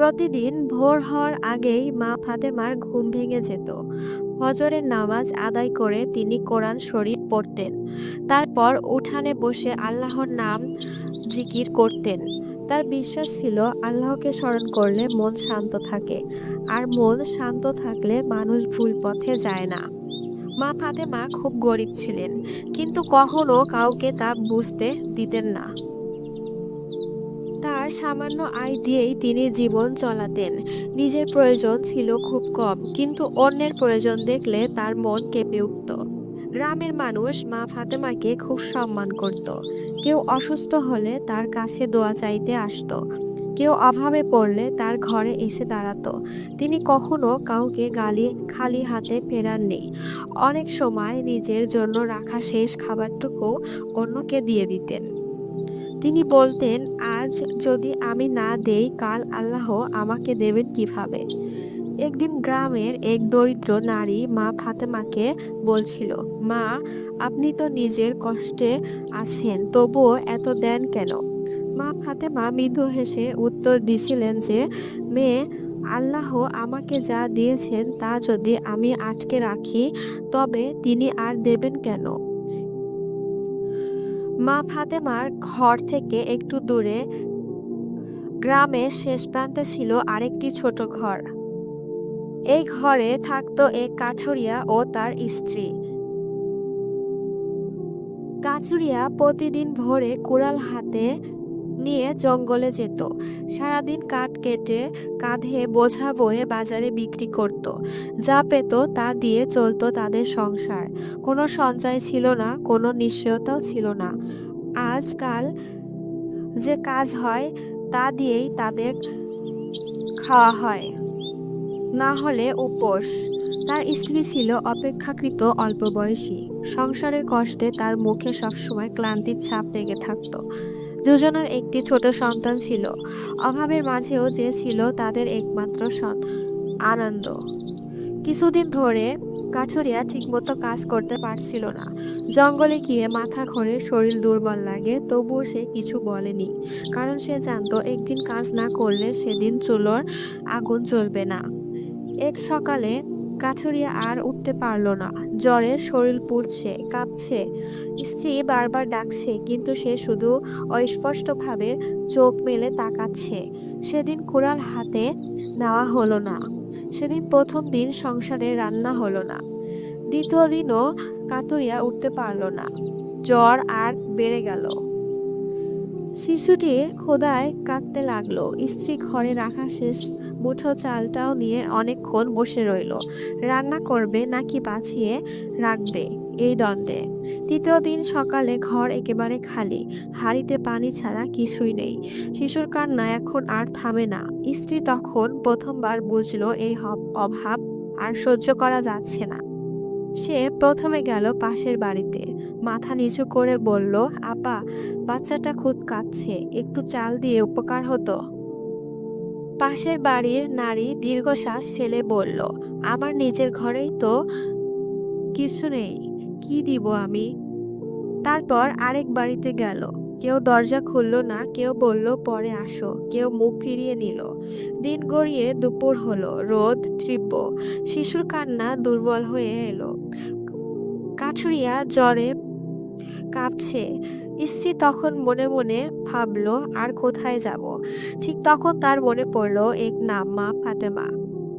প্রতিদিন ভোর হওয়ার আগেই মা ফাতেমার ঘুম ভেঙে যেত। ফজরের নামাজ আদায় করে তিনি কোরআন শরীফ পড়তেন। তারপর উঠানে বসে আল্লাহর নাম জিকির করতেন। তার বিশ্বাস ছিল আল্লাহকে স্মরণ করলে মন শান্ত থাকে, আর মন শান্ত থাকলে মানুষ ভুল পথে যায় না। মা ফাতেমা খুব গরিব ছিলেন, কিন্তু কখনো কাউকে তা বুঝতে দিতেন না। তার সামান্য আয় দিয়েই তিনি জীবন চলাতেন। নিজের প্রয়োজন ছিল খুব কম, কিন্তু অন্যের প্রয়োজন দেখলে তার মন কেঁপে উঠত। গ্রামের মানুষ মা ফাতেমাকে খুব সম্মান করত। কেউ অসুস্থ হলে তার কাছে দোয়া চাইতে আসতো। কেউ অভাবে পড়লে তার ঘরে এসে দাঁড়াতো। তিনি কখনো কাউকে গালি, খালি হাতে ফেরাননি। অনেক সময় নিজের জন্য রাখা শেষ খাবারটুকু অন্যকে দিয়ে দিতেন। তিনি বলতেন, আজ যদি আমি না দেই, কাল আল্লাহ আমাকে দেবেন কীভাবে? একদিন গ্রামের এক দরিদ্র নারী মা ফাতেমাকে বলছিল, মা, আপনি তো নিজের কষ্টে আছেন, তবুও এত দেন কেন? মা ফাতেমা মৃদু হেসে উত্তর দিছিলেন যে, মেয়ে, আল্লাহ আমাকে যা দিয়েছেন তা যদি আমি আটকে রাখি, তবে তিনি আর দেবেন কেন? মা ফাতেমার ঘর থেকে একটু দূরে গ্রামের শেষ প্রান্তে ছিল আরেকটি ছোট ঘর। এই ঘরে থাকত এক কাঠুরিয়া ও তার স্ত্রী। কাঠুরিয়া প্রতিদিন ভোরে কুড়াল হাতে নিয়ে জঙ্গলে যেত। সারাদিন কাঠ কেটে, কাঁধে বোঝা বয়ে বাজারে বিক্রি করত। যা পেত তা দিয়ে চলতো তাদের সংসার। কোনো সঞ্চয় ছিল না, কোনো নিশ্চয়তাও ছিল না। আজকাল যে কাজ হয়, তা দিয়েই তাদের খাওয়া হয়। না হলে উপোস। তার স্ত্রী ছিল অপেক্ষাকৃত অল্প বয়সী সংসারের কষ্টে তার মুখে সবসময় ক্লান্তির ছাপ লেগে থাকতো। দুজনের একটি ছোট সন্তান ছিল। অভাবের মাঝেও যে ছিল তাদের একমাত্র আনন্দ। কিছুদিন ধরে কাঠুরিয়া ঠিকমতো কাজ করতে পারছিল না। জঙ্গলে গিয়ে মাথা ঘরে শরীর দুর্বল লাগে, তবুও সে কিছু বলেনি। কারণ সে জানতো, একদিন কাজ না করলে সেদিন চুলোর আগুন চলবে না। এক সকালে কাঠুরিয়া আর উঠতে পারল না। জ্বরে শরীর পুড়ছে, কাঁপছে। স্ত্রী বারবার ডাকছে, কিন্তু সে শুধু অস্পষ্টভাবে চোখ মেলে তাকাচ্ছে। সেদিন কুড়াল হাতে নেওয়া হলো না। সেদিন প্রথম দিন সংসারে রান্না হলো না। দ্বিতীয় দিনও কাতুরিয়া উঠতে পারল না। জ্বর আর বেড়ে গেল। শিশুটি খোদায় কাঁদতে লাগল। স্ত্রী ঘরে রাখা শেষ মুঠো চালটাও নিয়ে অনেকক্ষণ বসে রইল। রান্না করবে নাকি বাঁচিয়ে রাখবে এই দ্বন্দ্বে। তৃতীয় দিন সকালে ঘর একেবারে খালি, হাঁড়িতে পানি ছাড়া কিছুই নেই। শিশুর কান্না এখন আর থামে না। স্ত্রী তখন প্রথমবার বুঝলো এই অভাব আর সহ্য করা যাচ্ছে না। সে প্রথমে গেল পাশের বাড়িতে। মাথা নিচু করে বলল, আপা, বাচ্চাটা খুব কাঁদছে একটু চাল দিয়ে উপকার হতো? পাশের বাড়ির নারী দীর্ঘশ্বাস ছেলে বলল, আমার নিজের ঘরেই তো কিছু নেই, কি দিব আমি? তারপর আরেক বাড়িতে গেল। কেউ দরজা খুলল না, কেউ বলল, পরে আসো। কেউ মুখ ফিরিয়ে নিল। দিন গড়িয়ে দুপুর হলো, রোদ তীব্র। শিশুর কান্না দুর্বল হয়ে এলো। কাঠুরিয়া জ্বরে কাঁপছে। স্ত্রী তখন মনে মনে ভাবলো, আর কোথায় যাব? ঠিক তখন তার মনে পড়ল এক নাম মা ফাতেমা।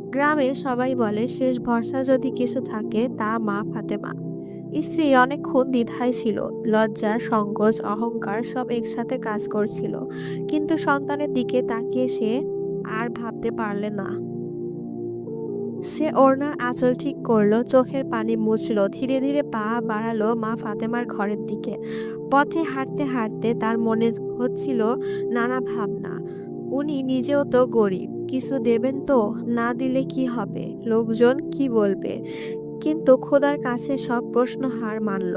গ্রামে সবাই বলে, শেষ ভরসা যদি কিছু থাকে, তা মা ফাতেমা। স্ত্রী অনেকক্ষণ দ্বিধায় ছিল, লজ্জা, সংকোচ, অহংকার সব একসাথে কাজ করছিল। কিন্তু সন্তানের দিকে তাকিয়ে সে আর ভাবতে পারলে না। সে ওড়নার আঁচল ঠিক করল, চোখের পানি মুছল, ধীরে ধীরে পা বাড়ালো মা ফাতেমার ঘরের দিকে। পথে হাঁটতে হাঁটতে তার মনে হচ্ছিল নানা ভাবনা। উনি নিজেও তো গরিব, কিছু দেবেন তো? না দিলে কি হবে? লোকজন কি বলবে? কিন্তু খোদার কাছে সব প্রশ্ন হার মানল।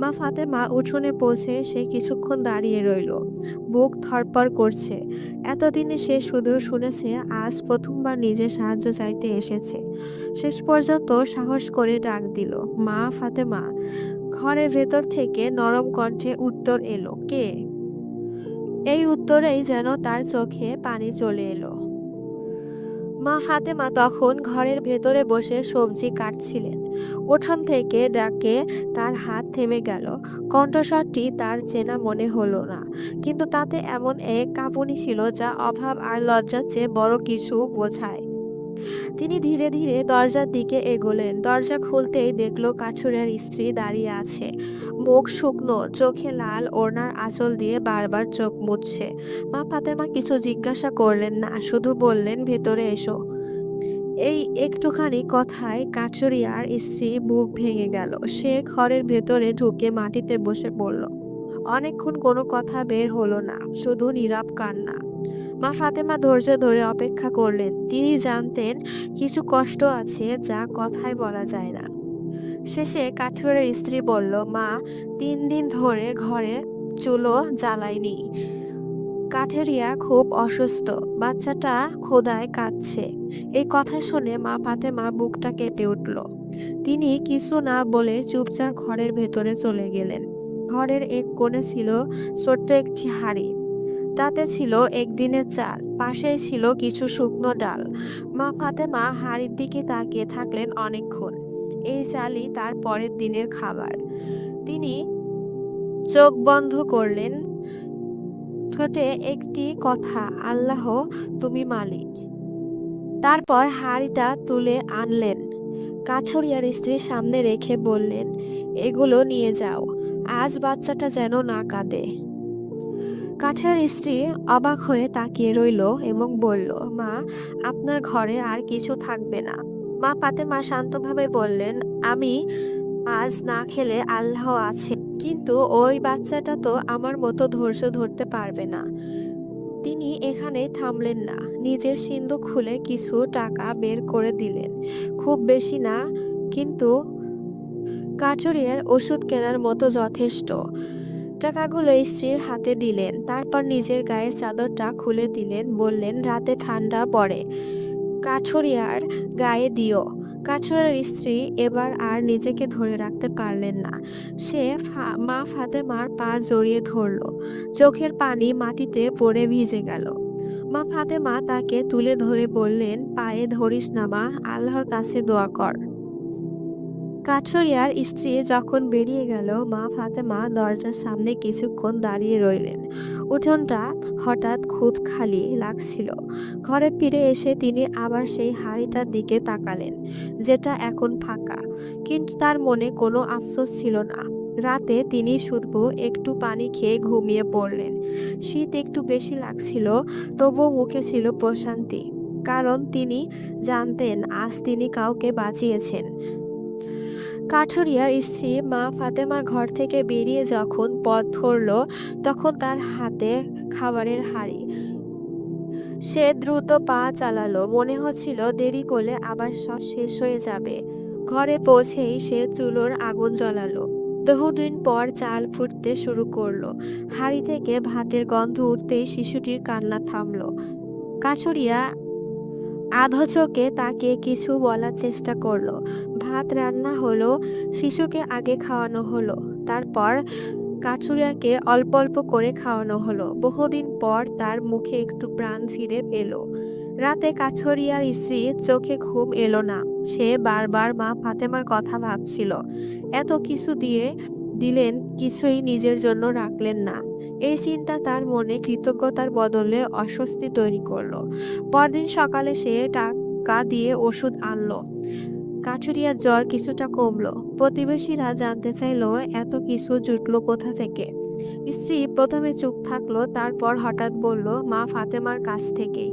মা ফাতেমা উঠোনে পৌঁছে সে কিছুক্ষণ দাঁড়িয়ে রইল। বুক ধরপড় করছে। এতদিনে সে শুধু শুনেছে, আজ প্রথমবার নিজে সাহায্য চাইতে এসেছে। শেষ পর্যন্ত সাহস করে ডাক দিল, মা ফাতেমা, ঘরের ভেতর থেকে নরম কণ্ঠে উত্তর এলো, কে? এই উত্তরেই যেন তার চোখে পানি চলে এলো। মা ফাতেমা তখন ঘরের ভেতরে বসে সবজি কাটছিলেন। উঠান থেকে ডাকে তার হাত থেমে গেল। কণ্ঠস্বরটি তার চেনা মনে হলো না, কিন্তু তাতে এমন এক কাঁপুনি ছিল যা অভাব আর লজ্জার চেয়ে বড় কিছু বোঝায়। তিনি ধীরে ধীরে দরজার দিকে এগোলেন। দরজা খুলতেই দেখল কাঠুরের স্ত্রী দাঁড়িয়ে আছে। মুখ শুকনো, চোখে লাল, ওড়নার আঁচল দিয়ে বারবার চোখ মুছছে। মা ফাতেমা কিছু জিজ্ঞাসা করলেন না, শুধু বললেন, ভেতরে এসো। এই একটুখানি কথায় কাঠুরিয়ার স্ত্রী বুক ভেঙে গেল। সে ঘরের ভেতরে ঢুকে মাটিতে বসে পড়ল। অনেকক্ষণ কোনো কথা বের হলো না, শুধু নীরব কান্না। মা ফাতেমা ধৈর্য ধরে অপেক্ষা করলেন। তিনি জানতেন কিছু কষ্ট আছে যা কথায় বলা যায় না। শেষে কাঠুরের স্ত্রী বলল, মা, তিন দিন ধরে ঘরে চুলো জ্বালায়নি কাঠেরিয়া খুব অসুস্থ। বাচ্চাটা খোদায় কাঁদছে। এই কথা শুনে মা ফাতেমা বুকটা কেঁপে উঠল। তিনি কিছু না বলে চুপচাপ ঘরের ভেতরে চলে গেলেন। ঘরের এক কোণে ছিল ছোট্ট একটি হাড়ি। তাতে ছিল একদিনের চাল, পাশেই ছিল কিছু শুকনো ডাল। মা ফাতেমা হাড়ির দিকে তাকিয়ে থাকলেন অনেকক্ষণ। এই চালই তার পরের দিনের খাবার। তিনি চোখ বন্ধ করলেন ঠোঁটে একটি কথা, আল্লাহ, তুমি মালিক। তারপর হাড়িটা তুলে আনলেন। কাঠুরিয়ার স্ত্রীর সামনে রেখে বললেন, এগুলো নিয়ে যাও, আজ বাচ্চাটা যেন না কাঁদে। কাঠের স্ত্রী অবাক হয়ে তাকিয়ে রইল এবং বলল, মা, আপনার ঘরে আর কিছু থাকবে না। মা পাতে মা শান্তভাবে বললেন, আমি আজ না খেলে আল্লাহ আছে। কিন্তু ওই বাচ্চাটা তো আমার মতো ধৈর্য ধরতে পারবে না। তিনি এখানে থামলেন না। নিজের সিন্ধু খুলে কিছু টাকা বের করে দিলেন। খুব বেশি না, কিন্তু কাঠুরিয়ার ওষুধ কেনার মতো যথেষ্ট। টাকাগুলো স্ত্রীর হাতে দিলেন। তারপর নিজের গায়ের চাদরটা খুলে দিলেন। বললেন, রাতে ঠান্ডা পড়ে। কাঠুরিয়ার গায়ে দিও। কাঠুরিয়ার স্ত্রী এবার আর নিজেকে ধরে রাখতে পারলেন না। সে মা ফাতেমার পা জড়িয়ে ধরল। চোখের পানি মাটিতে পড়ে ভিজে গেল। মা ফাতেমা তাকে তুলে ধরে বললেন, পায়ে ধরিস না মা, আল্লাহর কাছে দোয়া কর। কাঠুরিয়ার স্ত্রী যখন বেরিয়ে গেল, মা ফাতেমা দরজার সামনে কিছুক্ষণ দাঁড়িয়ে রইলেন। উঠোনটা হঠাৎ খুব খালি লাগছিল। ঘরে ফিরে এসে তিনি আবার সেই হাড়িটার দিকে তাকালেন, যেটা এখন ফাঁকা। কিন্তু তার মনে কোনো আফসোস ছিল না। রাতে তিনি শুধু একটু পানি খেয়ে ঘুমিয়ে পড়লেন। শীত একটু বেশি লাগছিল, তবুও মুখে ছিল প্রশান্তি। কারণ তিনি জানতেন, আজ তিনি কাউকে বাঁচিয়েছেন। কাঠুরিয়ার স্ত্রী মা ফাতেমার ঘর থেকে বেরিয়ে যখন পথ ধরল, তখন তার হাতে খাবারের হাঁড়ি। সে দ্রুত পা চালালো। মনে হচ্ছিল দেরি করলে আবার সব শেষ হয়ে যাবে। ঘরে পৌঁছেই সে চুলোর আগুন জ্বালালো। বহুদিন পর চাল ফুটতে শুরু করল। হাঁড়ি থেকে ভাতের গন্ধ উঠতেই শিশুটির কান্না থামলো। কাঠুরিয়া আধো চোখে তাকে কিছু বলার চেষ্টা করল। ভাত রান্না হলো, শিশুকে আগে খাওয়ানো হলো, তারপর কাঠুরিয়াকে অল্প অল্প করে খাওয়ানো হলো। বহুদিন পর তার মুখে একটু প্রাণ ফিরে এলো। রাতে কাঠুরিয়ার স্ত্রীর চোখে ঘুম এলো না। সে বারবার মা ফাতেমার কথা ভাবছিল। এত কিছু দিয়ে দিলেন, কিছুই নিজের জন্য রাখলেন না। এই চিন্তা তার মনে কৃতজ্ঞতার বদলে অস্বস্তি তৈরি করল। পরদিন সকালে সে টাকা দিয়ে ওষুধ আনলো। কাঠুরিয়ার জ্বর কিছুটা কমলো। প্রতিবেশীরা জানতে চাইলো, এত কিছু জুটলো কোথা থেকে? স্ত্রী প্রথমে চুপ থাকল, তারপর হঠাৎ বলল, মা ফাতেমার কাছ থেকেই।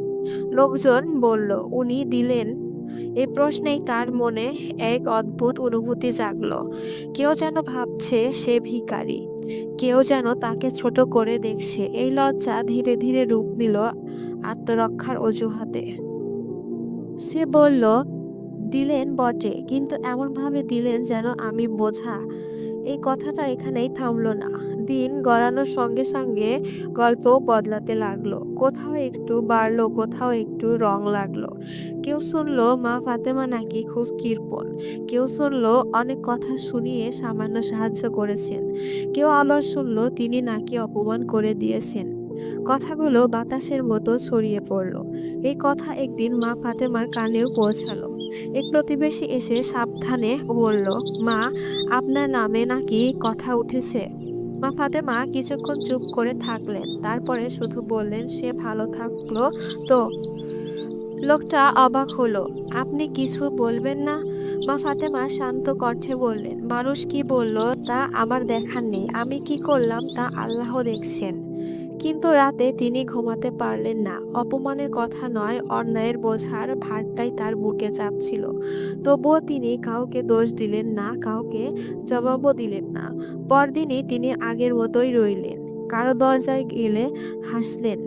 লোকজন বলল, উনি দিলেন। এই প্রশ্নেই তার মনে এক অদ্ভুত অনুভূতি জাগলো। কেউ যেন ভাবছে সে ভিখারি। কেউ যেন তাকে ছোট করে দেখছে। এই লজ্জা ধীরে ধীরে রূপ নিল আত্মরক্ষার অজুহাতে। সে বলল, দিলেন বটে, কিন্তু এমনভাবে দিলেন যেন আমি বোঝা। এই কথাটা এখানেই থামলো না। দিন গড়ানোর সঙ্গে সঙ্গে গল্প বদলাতে লাগল। কোথাও একটু বাড়লো, কোথাও একটু রং লাগল। কেউ শুনলো, মা ফাতেমা নাকি খুব কৃপণ। কেউ শুনলো, অনেক কথা শুনিয়ে সামান্য সাহায্য করেছেন। কেউ আবার শুনলো, তিনি নাকি অপমান করে দিয়েছেন। কথাগুলো বাতাসের মতো ছড়িয়ে পড়ল। এই কথা একদিন মা ফাতেমার কানেও পৌঁছালো। এক প্রতিবেশী এসে সাবধানে বলল, মা, আপনার নামে নাকি কথা উঠেছে? মা ফাতেমা কিছুক্ষণ চুপ করে থাকলেন। তারপরে শুধু বললেন, সে ভালো থাকল তো? লোকটা অবাক হলো। আপনি কিছু বলবেন না? মা ফাতেমা শান্ত কণ্ঠে বললেন, মানুষ কি বলল তা আমার দেখার নেই। আমি কি করলাম তা আল্লাহ দেখছেন। কিন্তু রাতে তিনি ঘুমাতে পারলেন না। অপমানের কথা নয়, অন্যায়ের বোঝার ভারটাই তার বুকে চাপছিল। তবুও তিনি কাউকে দোষ দিলেন না, কাউকে জবাবও দিলেন না। পরদিনই তিনি আগের মতোই রইলেন। কারও দরজায় গেলে হাসলেন।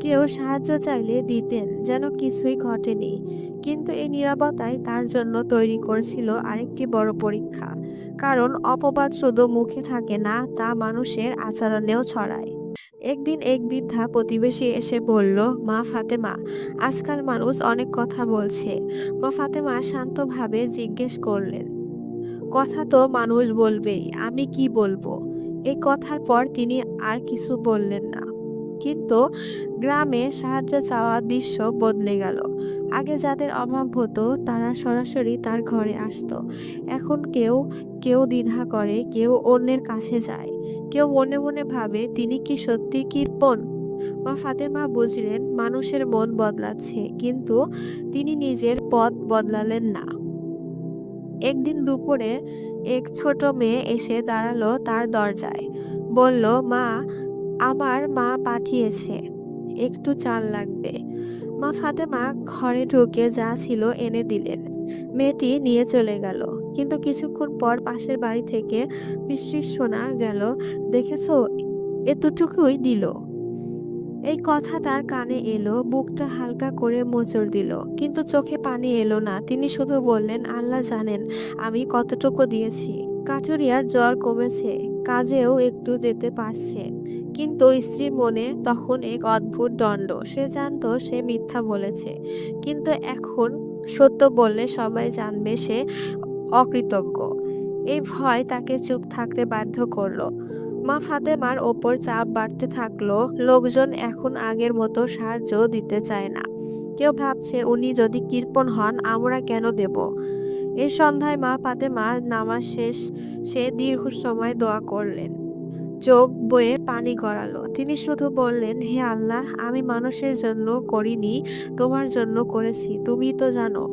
কেউ সাহায্য চাইলে দিতেন, যেন কিছুই ঘটেনি। কিন্তু এই নিরাপত্তাই তার জন্য তৈরি করছিল আরেকটি বড় পরীক্ষা। কারণ অপবাদ শুধু মুখে থাকে না, তা মানুষের আচরণেও ছড়ায়। একদিন এক বৃদ্ধা প্রতিবেশী এসে বলল, মা ফাতেমা, আজকাল মানুষ অনেক কথা বলছে। মা ফাতেমা শান্তভাবে জিজ্ঞেস করলেন, কথা তো মানুষ বলবেই, আমি কি বলব? এই কথার পর তিনি আর কিছু বললেন না। কিন্তু গ্রামে সাহায্য চাওয়ার দৃশ্য বদলে গেল। আগে যাদের অভাব হতো, তারা সরাসরি তার ঘরে আসতো। এখন কেউ কেউ দ্বিধা করে, কেউ অন্যের কাছে যায়। কেউ মনে মনে ভাবে, তিনি কি সত্যি কৃপণ মা ফাতেমা বুঝলেন, মানুষের মন বদলাচ্ছে, কিন্তু তিনি নিজের পথ বদলালেন না। একদিন দুপুরে এক ছোট মেয়ে এসে দাঁড়াল তার দরজায়। বলল, মা আমার মা পাঠিয়েছে। একটু চাল লাগবে। মা ফাতেমা ঘরে ঢুকে যা ছিল এনে দিলেন। মেয়েটি নিয়ে চলে গেল। কিন্তু কিছুক্ষণ পর পাশের বাড়ি থেকে বৃষ্টির শোনা গেল। দেখেছ? এতটুকুই দিল। এই কথা তার কানে এলো, বুকটা হালকা করে মোচড় দিল। কিন্তু চোখে পানি এলো না। তিনি শুধু বললেন, আল্লাহ জানেন আমি কতটুকু দিয়েছি। কাঠুরিয়ার জ্বর কমেছে। কাজেও একটু যেতে পারছে। কিন্তু স্ত্রীর মনে তখন এক অদ্ভুত দণ্ড। সে জানতো সে মিথ্যা বলেছে। কিন্তু এখন সত্য বললে সবাই জানবে সে অকৃতজ্ঞ। এই ভয় তাকে চুপ থাকতে বাধ্য করল। মা ফাতেমার ওপর চাপ বাড়তে থাকল। লোকজন এখন আগের মতো সাহায্য দিতে চায় না। কেউ ভাবছে, উনি যদি কৃপণ হন, আমরা কেন দেব? এই সন্ধ্যায় মা ফাতেমার নামাজ শেষ। সে দীর্ঘ সময় দোয়া করলেন। চোখ বয়ে পানি গড়ালো। তিনি শুধু বললেন, হে আল্লাহ, আমি মানুষের জন্য করিনি, তোমার জন্য করেছি তুমি তো জানো।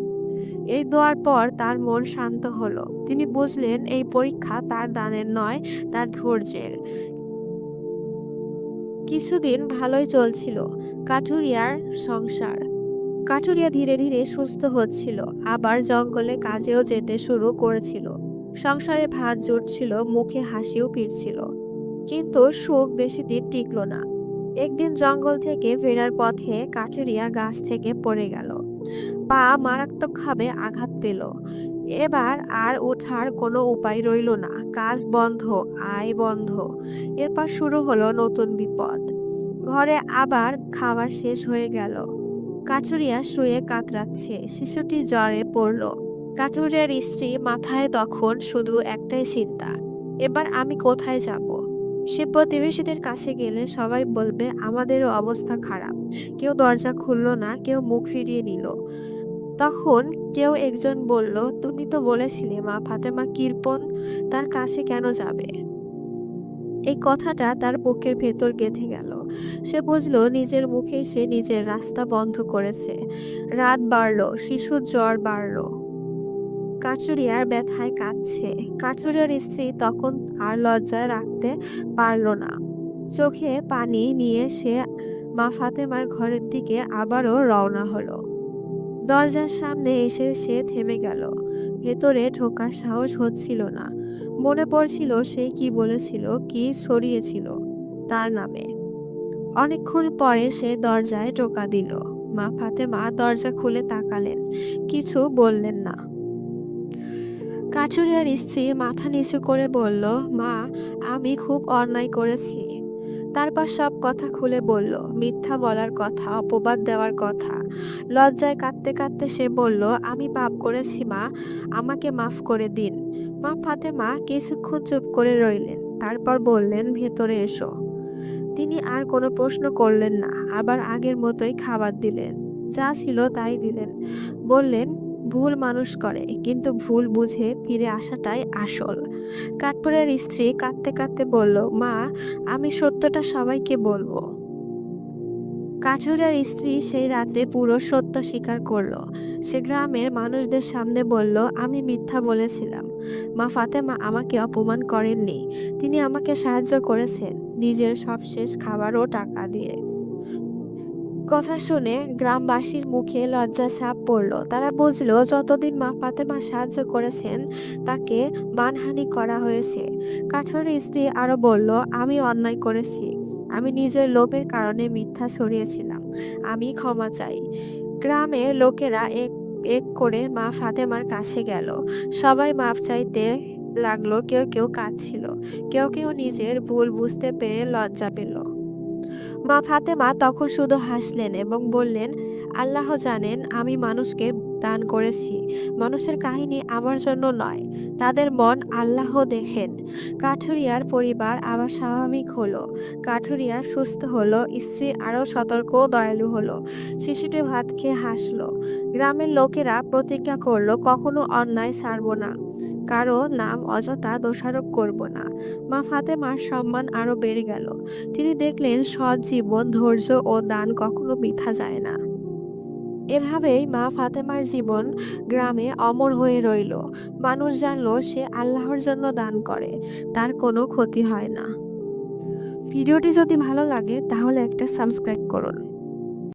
এই দোয়ার পর তার মন শান্ত হলো। তিনি বুঝলেন, এই পরীক্ষা তার দানের নয়, তার ধৈর্যের। কিছুদিন ভালোই চলছিল, কাঠুরিয়ার সংসার। কাঠুরিয়া ধীরে ধীরে সুস্থ হচ্ছিল, আবার জঙ্গলে কাজেও যেতে শুরু করেছিল। সংসারে ভাত জুটছিল, মুখে হাসিও ফিরছিল। কিন্তু সুখ বেশি দিন টিকল না। একদিন জঙ্গল থেকে ফেরার পথে কাঠুরিয়া গাছ থেকে পড়ে গেল। পা মারাত্মকভাবে আঘাত পেল। এবার আর ওঠার কোনো উপায় রইল না। কাজ বন্ধ, আয় বন্ধ। এরপর শুরু হলো নতুন বিপদ। ঘরে আবার খাবার শেষ হয়ে গেল। কাঠুরিয়া শুয়ে কাতরাচ্ছে। শিশুটি জ্বরে পড়ল। কাঠুরিয়ার স্ত্রী মাথায় তখন শুধু একটাই চিন্তা, এবার আমি কোথায় যাব? সে প্রতিবেশীদের কাছে গেলে সবাই বলবে, আমাদেরও অবস্থা খারাপ। কেউ দরজা খুলল না, কেউ মুখ ফিরিয়ে নিল। তখন কেউ একজন বলল, তুমি তো বলেছিলে মা ফাতেমা কৃপণ তার কাছে কেন যাবে? এই কথাটা তার বুকের ভেতর গেঁথে গেল। সে বুঝলো নিজের মুখে সে নিজের রাস্তা বন্ধ করেছে। রাত বাড়ল, শিশুর জ্বর বাড়ল। কাচুরিয়ার ব্যথায় কাঁদছে। কাচুরিয়ার স্ত্রী তখন আর লজ্জা রাখতে পারল না। চোখে পানি নিয়ে সে মা ফাতেমার ঘরের দিকে আবারও রওনা হলো। দরজার সামনে এসে সে থেমে গেল। ভেতরে ঢোকার সাহস হচ্ছিল না। মনে পড়ছিল সে কি বলেছিল, কি ছড়িয়েছিল তার নামে। অনেকক্ষণ পরে সে দরজায় টোকা দিল। মা ফাতেমা দরজা খুলে তাকালেন। কিছু বললেন না। কাঠুরিয়ার স্ত্রী মাথা নিচু করে বলল, মা, আমি খুব অন্যায় করেছি। তারপর সব কথা খুলে বলল, মিথ্যা বলার কথা, অপবাদ দেওয়ার কথা। লজ্জায় কাঁদতে কাঁদতে সে বলল, আমি পাপ করেছি, মা, আমাকে মাফ করে দিন। মা ফাতেমা কিছুক্ষণ চুপ করে রইলেন, তারপর বললেন, ভেতরে এসো। তিনি আর কোনো প্রশ্ন করলেন না, আবার আগের মতোই খাবার দিলেন। যা ছিল তাই দিলেন। বললেন ভুল মানুষ করে, কিন্তু ভুল বুঝে ফিরে আসাটাই আসল। কাঠপুরের স্ত্রী কাঁদতে কাঁদতে বলল, মা, আমি সত্যটা সবাইকে বলব। কাঠুরের স্ত্রী সেই রাতে পুরো সত্য স্বীকার করল। সে গ্রামের মানুষদের সামনে বলল, আমি মিথ্যা বলেছিলাম। মা ফাতেমা আমাকে অপমান করেননি। তিনি আমাকে সাহায্য করেছেন নিজের সবশেষ খাবার ও টাকা দিয়ে। কথা শুনে গ্রামবাসীর মুখে লজ্জা ছাপ পড়ল। তারা বুঝলো, যতদিন মা ফাতেমা সাহায্য করেছেন, তাকে মানহানি করা হয়েছে। কাঠুরের স্ত্রী আরও বলল, আমি অন্যায় করেছি। আমি নিজের লোভের কারণে মিথ্যা ছড়িয়েছিলাম। আমি ক্ষমা চাই। গ্রামের লোকেরা এক এক করে মা ফাতেমার কাছে গেল। সবাই মাপ চাইতে লাগল, কেউ কেউ কাঁদছিল। কেউ কেউ নিজের ভুল বুঝতে পেরে লজ্জা পেল। মা ফাতেমা তখন শুধু হাসলেন এবং বললেন, আল্লাহ জানেন, আমি মানুষকে দান করেছি। মানুষের কাহিনী আমার জন্য নয়। তাদের মন আল্লাহ দেখেন। কাঠুরিয়ার পরিবার আবার স্বাভাবিক হলো। কাঠুরিয়া সুস্থ হলো, স্ত্রী আরও সতর্ক দয়ালু হলো। শিশুটি ভাত খেয়ে হাসলো। গ্রামের লোকেরা প্রতিজ্ঞা করল, কখনো অন্যায় ছাড়ব না। কারও নাম অযথা দোষারোপ করব না। মা ফাতেমার সম্মান আরও বেড়ে গেল। তিনি দেখলেন সৎ জীবন, ধৈর্য ও দান কখনো মিথ্যা যায় না। এভাবেই মা ফাতেমার জীবন গ্রামে অমর হয়ে রইল। মানুষ জানল সে আল্লাহর জন্য দান করে, তার কোনো ক্ষতি হয় না। ভিডিওটি যদি ভালো লাগে তাহলে একটা সাবস্ক্রাইব করুন।